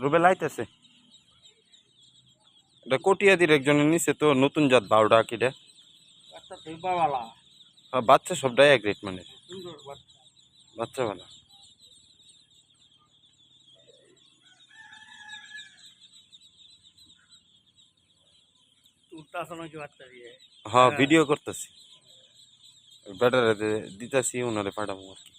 রুবেল আইতেছে এটা কটিয়াদির একজনের নিচে তো নতুন জাত বারোটা কিটা বাচ্চা হ্যাঁ, বাচ্চা সবটাই এক রেট মানে বাচ্চা। ভালো হ্যাঁ ভিডিও করতেছি। ব্যাটারে দিতেছি ওনারে পাঠাবো আর কি।